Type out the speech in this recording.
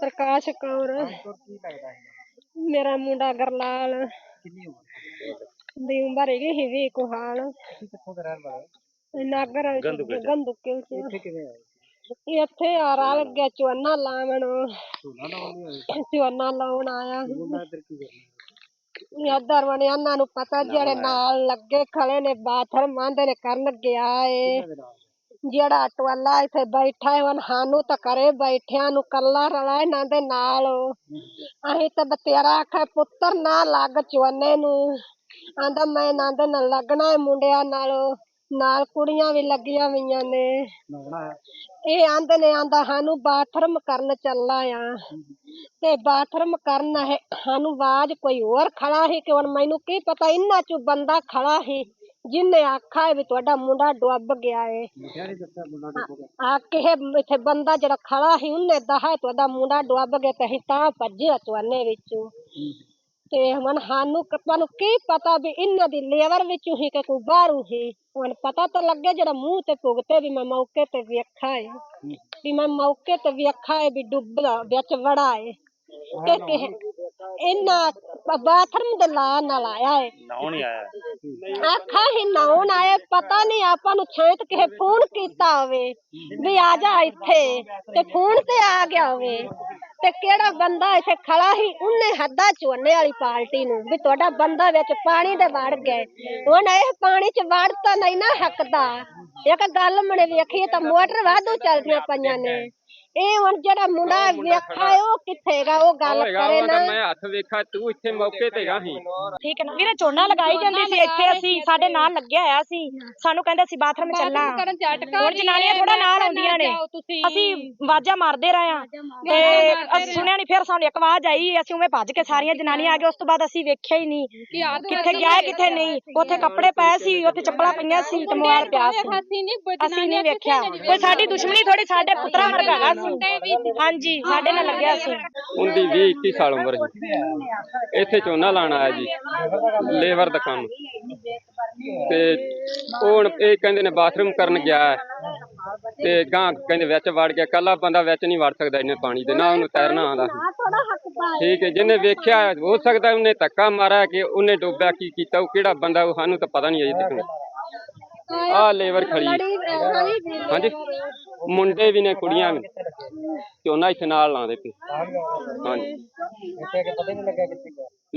ਪ੍ਰਕਾਸ਼ ਕੌਰ ਹੋਰ ਕੀ ਲੱਗਦਾ ਹੈ ਮੇਰਾ ਮੁੰਡਾ ਗਰਲਾਲ। ਕਿੰਨੀ ਉਮਰ? ਦੀ ਉਮਰ ਹੈਗੀ ਸੀ ਵੀਹ ਕੁ ਸਾਲ। ਤੁਸੀਂ ਕਿੱਥੋਂ ਦਾ ਰਹਿਣ ਵਾਲੇ ਹੋ? ਨਾਗਰ ਗੰਦੁਕੇ ਚ। ਇੱਥੇ ਕਿਵੇਂ ਆਏ? ਇੱਥੇ ਆ ਰਲ ਗਿਆ ਚੋਨਾ ਲਾਵਣ ਝੋਨਾ ਲਾਉਣ ਲਈ ਆਏ? ਚੋਨਾ ਲਾਉਣ ਆਇਆ। ਮੁੰਡਾ ਇੱਧਰ ਕੀ ਕਰਨਾ? ਇੱਧਰ ਵਣੇ ਇਹਨਾਂ ਨੂੰ ਪਤਾ ਜਿਹੜੇ ਨਾਲ ਲੱਗੇ ਖੜੇ ਨੇ ਬਾਥਰੂਮ ਆਂਦੇ ਨੇ ਕਰਨ ਗਿਆ ਏ। ਜਿਹੜਾ ਟਵਾਲਾ ਇੱਥੇ ਬੈਠਾ ਹੈ ਹੁਣ ਸਾਨੂੰ ਤਾਂ ਕਰੇ ਬੈਠਿਆਂ ਨੂੰ ਕੱਲਾ ਰਲਾ ਇਹਨਾਂ ਦੇ ਨਾਲ। ਅਸੀਂ ਤਾਂ ਬਤੇਰਾ ਆਖਿਆ ਪੁੱਤਰ ਨਾ ਲੱਗ ਚਵੰਨੇ ਨੂੰ। ਆਂਦਾ ਮੈਂ ਇਹਨਾਂ ਦੇ ਨਾਲ ਲੱਗਣਾ ਹੈ ਮੁੰਡਿਆਂ ਨਾਲ। ਨਾਲ ਕੁੜੀਆਂ ਵੀ ਲੱਗੀਆਂ ਹੋਈਆਂ ਨੇ। ਇਹ ਆਂਦੇ ਨੇ ਆਂਦਾ ਸਾਨੂੰ ਬਾਥਰੂਮ ਕਰਨ ਚੱਲਾ ਆ। ਤੇ ਬਾਥਰੂਮ ਕਰਨ ਹੈ ਸਾਨੂੰ ਆਵਾਜ਼ ਕੋਈ ਹੋਰ ਖੜਾ ਸੀ ਕਿ ਹੁਣ ਮੈਨੂੰ ਕੀ ਪਤਾ ਇੰਨਾ ਚੋਂ ਬੰਦਾ ਖੜਾ ਸੀ। ਹੈ ਵੀ ਤੁਹਾਡਾ ਮੁੰਡਾ ਡੁੱਬ ਗਿਆ ਏ ਮੁੰਡਿਆਂ ਨੇ ਦੱਸਿਆ ਮੁੰਡਾ ਡੁੱਬ ਗਿਆ ਆ ਕਿਸੇ ਇੱਥੇ ਬੰਦਾ ਜਿਹੜਾ ਖੜਾ ਸੀ ਉਹਨੇ ਦਹਾ ਤੁਹਾਡਾ ਮੁੰਡਾ ਡੁੱਬ ਗਿਆ ਤੇ ਅਸੀਂ ਤਾਂ ਭੱਜੇ ਚਵਾਨੇ ਵਿੱਚੋਂ ਤੇ ਹੁਣ ਸਾਨੂੰ ਤੁਹਾਨੂੰ ਕੀ ਪਤਾ ਵੀ ਇਹਨਾਂ ਦੀ ਲੇਵਰ ਵਿੱਚੋਂ ਹੀ ਕਿ ਕੋਈ ਬਾਹਰੋਂ ਹੀ ਹੁਣ ਪਤਾ ਤਾਂ ਲੱਗੇ ਜਿਹੜਾ ਮੂੰਹ ਤੇ ਭੁਗਤੇ ਵੀ ਮੈਂ ਮੌਕੇ ਤੇ ਵੇਖਾ ਹੈ ਵੀ ਮੈਂ ਮੌਕੇ ਤੇ ਵੇਖਾ ਹੈ ਵੀ ਡੁੱਬਦਾ ਵਿੱਚ ਵੜਾ ਹੈ ਤੇ ਕਿਸੇ ਇਹਨਾਂ ਬਾਥਰੂਮ ਦੇ ਲਾ ਆਖਾ ਹੀ ਨਾਉਣ ਆਏ, ਪਤਾ ਨਹੀਂ ਆਪਾਂ ਨੂੰ ਛੇਤ ਕਿਸੇ ਫੋਨ ਕੀਤਾ ਹੋਵੇ ਵੀ ਆ ਜਾ ਇੱਥੇ ਤੇ ਫੋਨ ਤੇ ਆ ਗਿਆ ਹੋਵੇ। ਤੇ ਕਿਹੜਾ ਬੰਦਾ ਇੱਥੇ ਖੜਾ ਹੀ ਉਹਨੇ ਹੱਦਾ ਚੋਨੇ ਵਾਲੀ ਪਾਰਟੀ ਨੂੰ ਵੀ ਤੁਹਾਡਾ ਬੰਦਾ ਵਿੱਚ ਪਾਣੀ ਦੇ ਵੜ ਗਏ। ਹੁਣ ਇਹ ਪਾਣੀ ਚ ਵੜ ਤਾਂ ਨਹੀਂ ਨਾ ਹੱਕਦਾ। ਇੱਕ ਗੱਲ ਮਣੇ ਵੇਖੀਏ ਤਾਂ ਮੋਟਰ ਵਾਧੂ ਚੱਲਦੀਆਂ ਪਈਆਂ ਨੇ। ਇਹ ਹੁਣ ਜਿਹੜਾ ਮੁੰਡਾ ਵੇਖਾ ਹੈ ਉਹ ਕਿੱਥੇ ਹੈਗਾ ਉਹ ਗੱਲ ਕਰੇ ਨਾ। ਮੈਂ ਹੱਥ ਵੇਖਾ ਤੂੰ ਇੱਥੇ ਮੌਕੇ ਤੇ ਗਾ ਸੀ। ਠੀਕ ਹੈ ਨਾ ਵੀਰੇ ਝੋਨਾ ਲਗਾਈ ਜਾਂਦੀ ਸੀ ਇੱਥੇ ਅਸੀਂ ਸਾਡੇ ਨਾਲ ਲੱਗਿਆ ਹੋਇਆ ਸੀ। ਸਾਨੂੰ ਕਹਿੰਦੇ ਸੀ ਬਾਥਰੂਮ ਚੱਲਣਾ ਹੁਣ ਜਨਾਨੀਆਂ ਥੋੜਾ ਨਾਲ ਆਉਂਦੀਆਂ ਨੇ ਅਸੀਂ ਆਵਾਜ਼ਾਂ ਮਾਰਦੇ ਰਹੇ ਆ ਤੇ ਅਸੀਂ ਸੁਣਿਆ ਨਹੀਂ ਫਿਰ ਸਾਨੂੰ ਇੱਕ ਆਵਾਜ਼ ਆਈ ਅਸੀਂ ਉਵੇਂ ਭੱਜ ਕੇ ਸਾਰੀਆਂ ਜਨਾਨੀਆਂ ਆ ਗਏ ਉਸ ਤੋਂ ਬਾਅਦ ਅਸੀਂ ਵੇਖਿਆ ਹੀ ਨਹੀਂ ਕਿੱਥੇ ਗਿਆ ਹੈ, ਕਿੱਥੇ ਨਹੀਂ। ਉੱਥੇ ਕੱਪੜੇ ਪਏ ਸੀ ਉੱਥੇ ਚੱਪਲਾਂ ਪਈਆਂ ਸੀ ਤੇ ਮੋਬਾਈਲ ਪਿਆ ਸੀ। ਅਸੀਂ ਨਹੀਂ ਵੇਖਿਆ। ਕੋਈ ਸਾਡੀ ਦੁਸ਼ਮਣੀ ਥੋੜੀ ਸਾਡੇ ਪੁੱਤਰਾ ਵਰਗਾ ਹੈਗਾ ਸੀ। ਹਾਂਜੀ ਸਾਡੇ ਨਾਲ ਲੱਗਿਆ ਸੀ। ਉਹਦੀ 20 21 ਸਾਲ ਉਮਰ ਸੀ। ਇੱਥੇ ਝੋਨਾ ਲਾਣ ਆਇਆ ਜੀ ਲੇਬਰ ਦਾ ਕੰਮ। ਤੇ ਉਹ ਹੁਣ ਇਹ ਕਹਿੰਦੇ ਨੇ ਬਾਥਰੂਮ ਕਰਨ ਗਿਆ ਹੈ। ਤੇ ਗਾਂ ਕਹਿੰਦੇ ਵਿੱਚ ਵੜ ਗਿਆ ਕੱਲਾ ਬੰਦਾ ਵਿੱਚ ਨਹੀਂ ਵੜ ਸਕਦਾ, ਇੰਨੇ ਪਾਣੀ ਦੇ, ਨਾ ਉਹਨੂੰ ਤੈਰਨਾ ਆਉਂਦਾ। ਠੀਕ ਹੈ, ਜਿਹਨੇ ਵੇਖਿਆ ਹੋ ਸਕਦਾ ਉਹਨੇ ਧੱਕਾ ਮਾਰਿਆ ਕਿ ਉਹਨੇ ਡੋਬਿਆ, ਕੀ ਕੀਤਾ, ਉਹ ਕਿਹੜਾ ਬੰਦਾ, ਉਹ ਸਾਨੂੰ ਤਾਂ ਪਤਾ ਨਹੀਂ ਅਜੇ ਤੱਕ। ਆਹ ਲੇਬਰ ਖੜੀ ਹਾਂਜੀ। ਮੁੰਡੇ ਵੀ ਨੇ, ਕੁੜੀਆਂ ਵੀ ਝੋਨਾ ਇੱਥੇ ਨਾਲ ਲਾਉਂਦੇ ਪਏ। ਹਾਂਜੀ। ਇੱਥੇ ਕਿ ਪਤਾ ਨਹੀਂ ਲੱਗਾ ਕਿੱਥੇ ਗਿਆ।